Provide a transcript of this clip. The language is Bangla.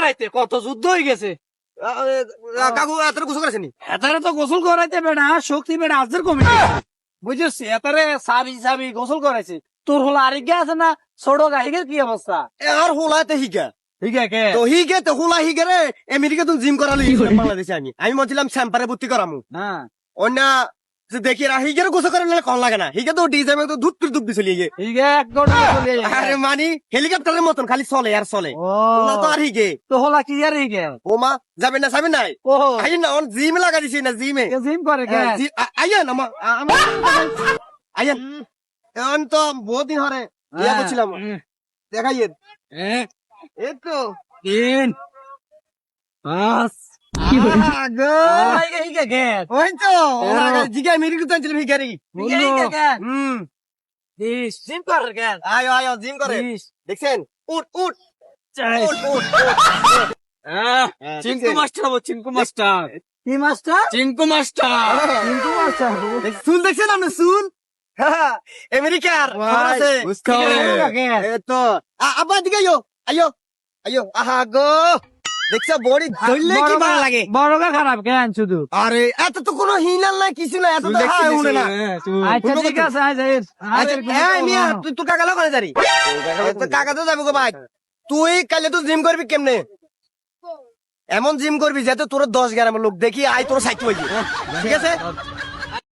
করাইতে কত যুদ্ধ হয়ে গেছে। কাকু এত গোসল করেছেনি এতারে তো গোসল করাইতে বেড়া শক্তি বেড়া আজের কমিটি বুঝছিস এতারে সাবি সাবি গোসল করাইছে। তোর হলো আরেক আছে না? ছোট গাহিগের কি অবস্থা? আর হোলাতে হিগা। ঠিক আছে তো তো হোলা হিগে রে। আমেরিকা তুমি জিম করালো। বাংলাদেশে আমি। আমি বলছিলাম স্যাম্পারে ভর্তি করামু। হ্যাঁ অন্য যে দেখি রা হিগের গোসল করে নিলে কম লাগে না। হিগে তো ডিজে তো দুধ করে দুধ চলিয়ে গে ঠিক আছে চলে আরে মানি হেলিকপ্টারের মতন খালি চলে আর চলে। ওলা তো আর হিগে। তো হলা কি আর গে ও মা যাবে না যাবে নাই? ও। আই না অন জিম লাগা দিছি না জিমে। জিম করে কে? আইয়েন আমা আইয়েন এখন তো বহুত দিন হরে ইয়া করছিলাম। দেখাইয়েন। এই তো। তিন পাঁচ আয়ো আয়ো জিম দেখছেন উঠ উঠ চাইশ উঠ উঠ চিঙ্কু মাস্টার হব চিঙ্কু মাস্টার কি master Chinku master Chinku master সুন দেখছেন আপনি হ্যাঁ, আমেরিকার তো আ- আব্বা দিকে আইও আইও আহা গো দেখছ বডি ধরলে কি ভালো লাগে? বড়গা খারাপ কেন শুধু? আরে এত তো কোনো হিনাল নাই কিছু নাই এত তো হাই উড়ে না। আচ্ছা ঠিক আছে আজ এর। আচ্ছা এই মিয়া তুই তোর কাকা লাগানে যারি কাকা তো যাব গো ভাই। তুই কালে তো জিম করবি কেমনে? এমন জিম করবি যাতে তোর দশ গ্রামের লোক দেখি আই তোর সাইকেল হয়ে ঠিক আছে?